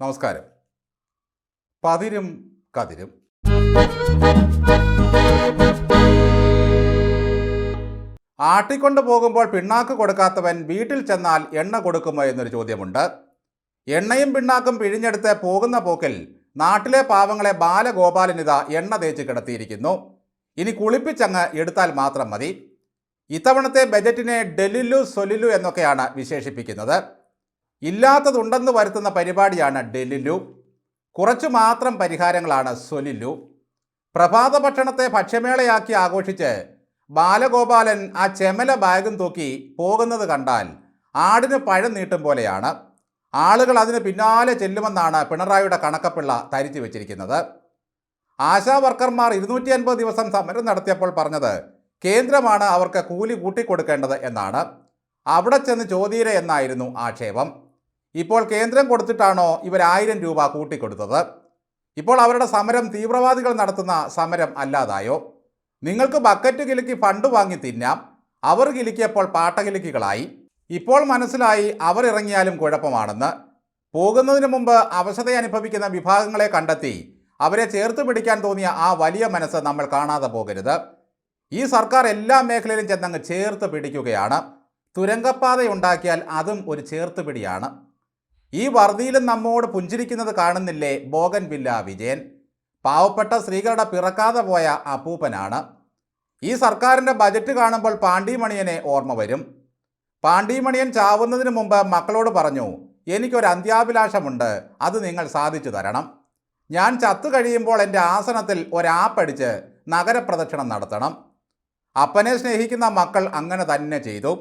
നമസ്കാരം. പതിരും കതിരും. ആട്ടിക്കൊണ്ട് പോകുമ്പോൾ പിണ്ണാക്ക് കൊടുക്കാത്തവൻ വീട്ടിൽ ചെന്നാൽ എണ്ണ കൊടുക്കുമോ എന്നൊരു ചോദ്യമുണ്ട്. എണ്ണയും പിണ്ണാക്കും പിഴിഞ്ഞെടുത്ത് പോകുന്ന പോക്കിൽ നാട്ടിലെ പാവങ്ങളെ ബാലഗോപാലനിത എണ്ണ തേച്ച് കിടത്തിയിരിക്കുന്നു. ഇനി കുളിപ്പിച്ചങ്ങ് എടുത്താൽ മാത്രം മതി. ഇത്തവണത്തെ ബജറ്റിനെ ഡെലിലു സൊലിലു എന്നൊക്കെയാണ് വിശേഷിപ്പിക്കുന്നത്. ഇല്ലാത്തതുണ്ടെന്ന് വരുത്തുന്ന പരിപാടിയാണ് ഡെലിലു. കുറച്ചു മാത്രം പരിഹാരങ്ങളാണ് സൊലിലു. പ്രഭാത ഭക്ഷണത്തെ ഭക്ഷ്യമേളയാക്കി ആഘോഷിച്ച് ബാലഗോപാലൻ ആ ചെമല ബാഗും തൂക്കി പോകുന്നത് കണ്ടാൽ ആടിന് പഴം നീട്ടും പോലെയാണ്. ആളുകൾ അതിന് പിന്നാലെ ചെല്ലുമെന്നാണ് പിണറായിയുടെ കണക്കപ്പിള്ള തരിച്ചു വെച്ചിരിക്കുന്നത്. ആശാ വർക്കർമാർ ഇരുന്നൂറ്റി അൻപത് ദിവസം സമരം നടത്തിയപ്പോൾ പറഞ്ഞത് കേന്ദ്രമാണ് അവർക്ക് കൂലി കൂട്ടിക്കൊടുക്കേണ്ടത് എന്നാണ്. അവിടെ ചെന്ന് ചോദ്യരെ എന്നായിരുന്നു ആക്ഷേപം. ഇപ്പോൾ കേന്ദ്രം കൊടുത്തിട്ടാണോ ഇവർ ആയിരം രൂപ കൂട്ടിക്കൊടുത്തത്? ഇപ്പോൾ അവരുടെ സമരം തീവ്രവാദികൾ നടത്തുന്ന സമരം അല്ലാതായോ? നിങ്ങൾക്ക് ബക്കറ്റ് കിലുക്കി ഫണ്ട് വാങ്ങി തിന്നാം. അവർ കിലുക്കിയപ്പോൾ പാട്ടകിലുക്കികളായി ഇപ്പോൾ മനസ്സിലായി അവർ ഇറങ്ങിയാലും കുഴപ്പമാണെന്ന്. പോകുന്നതിന് മുമ്പ് അവശത അനുഭവിക്കുന്ന വിഭാഗങ്ങളെ കണ്ടെത്തി അവരെ ചേർത്ത് പിടിക്കാൻ തോന്നിയ ആ വലിയ മനസ്സ് നമ്മൾ കാണാതെ പോകരുത്. ഈ സർക്കാർ എല്ലാ മേഖലയിലും ചെന്നങ്ങ് ചേർത്ത് പിടിക്കുകയാണ്. തുരങ്കപ്പാതയുണ്ടാക്കിയാൽ അതും ഒരു ചേർത്ത് പിടിയാണ്. ഈ വർദ്ധിയിലും നമ്മോട് പുഞ്ചിരിക്കുന്നത് കാണുന്നില്ലേ? Bougainvillea Vijayan. പാവപ്പെട്ട സ്ത്രീകളുടെ പിറക്കാതെ പോയ അപ്പൂപ്പനാണ്. ഈ സർക്കാരിന്റെ ബജറ്റ് കാണുമ്പോൾ പാണ്ടിമണിയനെ ഓർമ്മ വരും. പാണ്ടിമണിയൻ ചാവുന്നതിന് മുമ്പ് മക്കളോട് പറഞ്ഞു എനിക്കൊരു അന്ത്യാഭിലാഷമുണ്ട്. അത് നിങ്ങൾ സാധിച്ചു തരണം. ഞാൻ ചത്തു കഴിയുമ്പോൾ എന്റെ ആസനത്തിൽ ഒരാപ്പടിച്ച് നഗരപ്രദക്ഷിണം നടത്തണം. അപ്പനെ സ്നേഹിക്കുന്ന മക്കൾ അങ്ങനെ തന്നെ ചെയ്തു.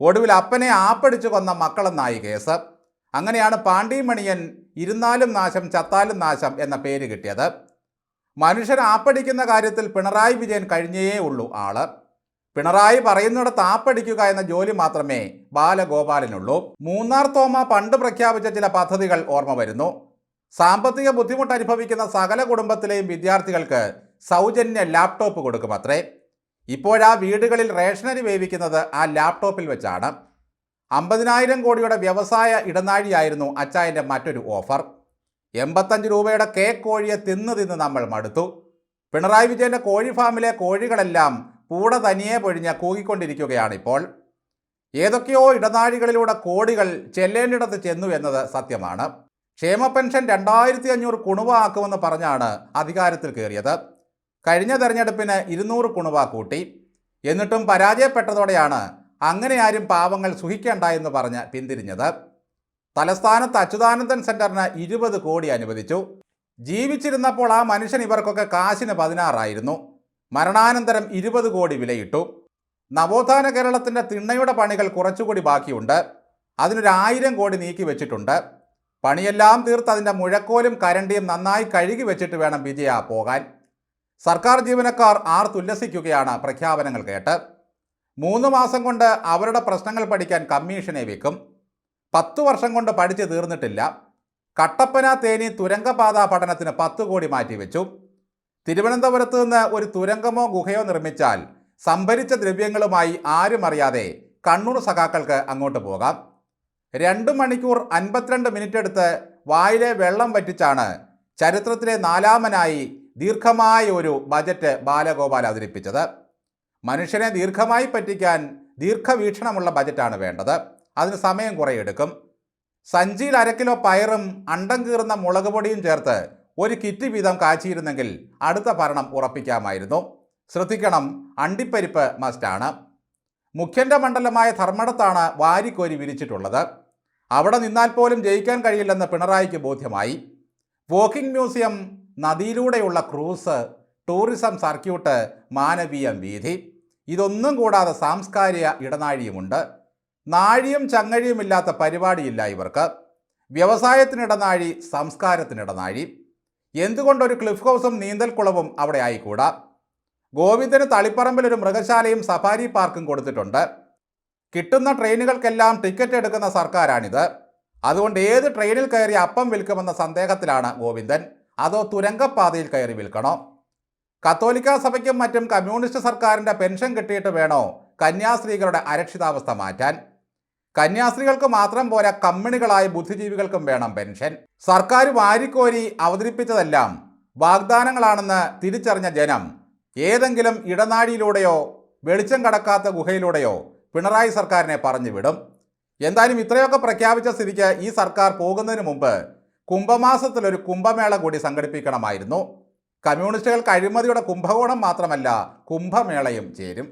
ഒടുവിൽ അപ്പനെ ആപ്പടിച്ചു കൊന്ന മക്കളെന്നായി കേസ്. അങ്ങനെയാണ് പാണ്ടിമണിയൻ ഇരുന്നാലും നാശം ചത്താലും നാശം എന്ന പേര് കിട്ടിയത്. മനുഷ്യൻ ആപ്പടിക്കുന്ന കാര്യത്തിൽ പിണറായി വിജയൻ കഴിഞ്ഞേ ഉള്ളൂ ആൾ. പിണറായി പറയുന്നിടത്ത് ആപ്പടിക്കുക എന്ന ജോലി മാത്രമേ ബാലഗോപാലനുള്ളൂ. മൂന്നാർ തോമ പണ്ട് പ്രഖ്യാപിച്ച ചില പദ്ധതികൾ ഓർമ്മ വരുന്നു. സാമ്പത്തിക ബുദ്ധിമുട്ട് അനുഭവിക്കുന്ന സകല കുടുംബത്തിലെയും വിദ്യാർത്ഥികൾക്ക് സൗജന്യ ലാപ്ടോപ്പ് കൊടുക്കുമത്രേ. ഇപ്പോഴാ വീടുകളിൽ റേഷനരി വേവിക്കുന്നത് ആ ലാപ്ടോപ്പിൽ വെച്ചാണ്. അമ്പതിനായിരം കോടിയുടെ വ്യവസായ ഇടനാഴിയായിരുന്നു അച്ചായന്റെ മറ്റൊരു ഓഫർ. എൺപത്തഞ്ച് രൂപയുടെ കേക്ക് കോഴിയെ തിന്ന് തിന്ന് നമ്മൾ മടുത്തു. പിണറായി വിജയന്റെ കോഴി ഫാമിലെ കോഴികളെല്ലാം കൂട തനിയെ പൊഴിഞ്ഞ് കൂകിക്കൊണ്ടിരിക്കുകയാണിപ്പോൾ ഏതൊക്കെയോ ഇടനാഴികളിലൂടെ കോടികൾ ചെല്ലേണ്ടിടത്ത് ചെന്നു എന്നത് സത്യമാണ്. ക്ഷേമ പെൻഷൻ രണ്ടായിരത്തി അഞ്ഞൂറ് കുണുവ ആക്കുമെന്ന് പറഞ്ഞാണ് അധികാരത്തിൽ കയറിയത്. കഴിഞ്ഞ തെരഞ്ഞെടുപ്പിന് ഇരുന്നൂറ് കുണുവ കൂട്ടി. എന്നിട്ടും പരാജയപ്പെട്ടതോടെയാണ് അങ്ങനെ ആരും പാവങ്ങൾ സുഖിക്കേണ്ട എന്ന് പറഞ്ഞ് പിന്തിരിഞ്ഞത്. തലസ്ഥാനത്ത് അച്യുതാനന്ദൻ സെന്ററിന് ഇരുപത് കോടി അനുവദിച്ചു. ജീവിച്ചിരുന്നപ്പോൾ ആ മനുഷ്യൻ ഇവർക്കൊക്കെ കാശിന് പതിനാറായിരുന്നു. മരണാനന്തരം ഇരുപത് കോടി വിലയിട്ടു. നവോത്ഥാന കേരളത്തിന്റെ തിണ്ണയുടെ പണികൾ കുറച്ചുകൂടി ബാക്കിയുണ്ട്. അതിനൊരു ആയിരം കോടി നീക്കി വെച്ചിട്ടുണ്ട്. പണിയെല്ലാം തീർത്ത് അതിന്റെ മുഴക്കോലും കരണ്ടിയും നന്നായി കഴുകി വെച്ചിട്ട് വേണം വിജയ പോകാൻ. സർക്കാർ ജീവനക്കാർ ആർത്തുല്ലസിക്കുകയാണ് പ്രഖ്യാപനങ്ങൾ കേട്ട്. മൂന്ന് മാസം കൊണ്ട് അവരുടെ പ്രശ്നങ്ങൾ പഠിക്കാൻ കമ്മീഷനെ വെക്കും. പത്തു വർഷം കൊണ്ട് പഠിച്ചു തീർന്നിട്ടില്ല. കട്ടപ്പന തേനി തുരങ്കപാത പഠനത്തിന് പത്ത് കോടി മാറ്റിവെച്ചു തിരുവനന്തപുരത്ത് നിന്ന് ഒരു തുരങ്കമോ ഗുഹയോ നിർമ്മിച്ചാൽ സംഭരിച്ച ദ്രവ്യങ്ങളുമായി ആരും അറിയാതെ കണ്ണൂർ സഖാക്കൾക്ക് അങ്ങോട്ട് പോകാം. രണ്ട് മണിക്കൂർ അൻപത്തിരണ്ട് മിനിറ്റ് എടുത്ത് വായിലെ വെള്ളം വറ്റിച്ചാണ് ചരിത്രത്തിലെ നാലാമനായി ദീർഘമായ ഒരു ബജറ്റ് ബാലഗോപാൽ അവതരിപ്പിച്ചത്. മനുഷ്യനെ ദീർഘമായി പറ്റിക്കാൻ ദീർഘവീക്ഷണമുള്ള ബജറ്റാണ് വേണ്ടത്. അതിന് സമയം കുറേ എടുക്കും. സഞ്ചിയിൽ അരക്കിലോ കിലോ പയറും അണ്ടം കീറുന്ന മുളക് പൊടിയും ചേർത്ത് ഒരു കിറ്റ് വീതം കാച്ചിയിരുന്നെങ്കിൽ അടുത്ത ഭരണം ഉറപ്പിക്കാമായിരുന്നു. ശ്രദ്ധിക്കണം അണ്ടിപ്പരിപ്പ് മസ്റ്റാണ് മുഖ്യന്റെ മണ്ഡലമായ ധർമ്മടത്താണ് വാരിക്കോരി വിരിച്ചിട്ടുള്ളത്. അവിടെ നിന്നാൽ പോലും ജയിക്കാൻ കഴിയില്ലെന്ന് പിണറായിക്ക് ബോധ്യമായി. Walking museum നദിയിലൂടെയുള്ള cruise tourism circuit Manaveeyam Veedhi. ഇതൊന്നും കൂടാതെ സാംസ്കാരിക ഇടനാഴിയുമുണ്ട്. നാഴിയും ചങ്ങഴിയുമില്ലാത്ത പരിപാടിയില്ല ഇവർക്ക്. വ്യവസായത്തിനിടനാഴി സംസ്കാരത്തിനിടനാഴി എന്തുകൊണ്ടൊരു ക്ലിഫ് ഹൗസും നീന്തൽക്കുളവും അവിടെ ആയിക്കൂടാ? ഗോവിന്ദന് തളിപ്പറമ്പിലൊരു മൃഗശാലയും സഫാരി പാർക്കും കൊടുത്തിട്ടുണ്ട്. കിട്ടുന്ന ട്രെയിനുകൾക്കെല്ലാം ടിക്കറ്റ് എടുക്കുന്ന സർക്കാരാണിത്. അതുകൊണ്ട് ഏത് ട്രെയിനിൽ കയറി അപ്പം വിൽക്കുമെന്ന സന്ദേഹത്തിലാണ് ഗോവിന്ദൻ. അതോ തുരങ്കപ്പാതയിൽ കയറി വിൽക്കണോ? കത്തോലിക്ക സഭയ്ക്കും മറ്റും കമ്മ്യൂണിസ്റ്റ് സർക്കാരിന്റെ പെൻഷൻ കിട്ടിയിട്ട് വേണോ? കന്യാസ്ത്രീകളുടെ അരക്ഷിതാവസ്ഥ മാറ്റാൻ. കന്യാസ്ത്രീകൾക്ക് മാത്രം പോരാ കമ്മിണികളായ ബുദ്ധിജീവികൾക്കും വേണം പെൻഷൻ. സർക്കാർ വാരിക്കോരി അവതരിപ്പിച്ചതെല്ലാം വാഗ്ദാനങ്ങളാണെന്ന് തിരിച്ചറിഞ്ഞ ജനം ഏതെങ്കിലും ഇടനാഴിയിലൂടെയോ വെളിച്ചം കടക്കാത്ത ഗുഹയിലൂടെയോ പിണറായി സർക്കാരിനെ പറഞ്ഞു വിടും. എന്തായാലും ഇത്രയൊക്കെ പ്രഖ്യാപിച്ച സ്ഥിതിക്ക് ഈ സർക്കാർ പോകുന്നതിന് മുമ്പ് കുംഭമാസത്തിൽ ഒരു കുംഭമേള കൂടി സംഘടിപ്പിക്കണമായിരുന്നു. കമ്മ്യൂണിസ്റ്റുകൾക്ക് അഴിമതിയുടെ കുംഭകോണം മാത്രമല്ല കുംഭമേളയും ചേരും.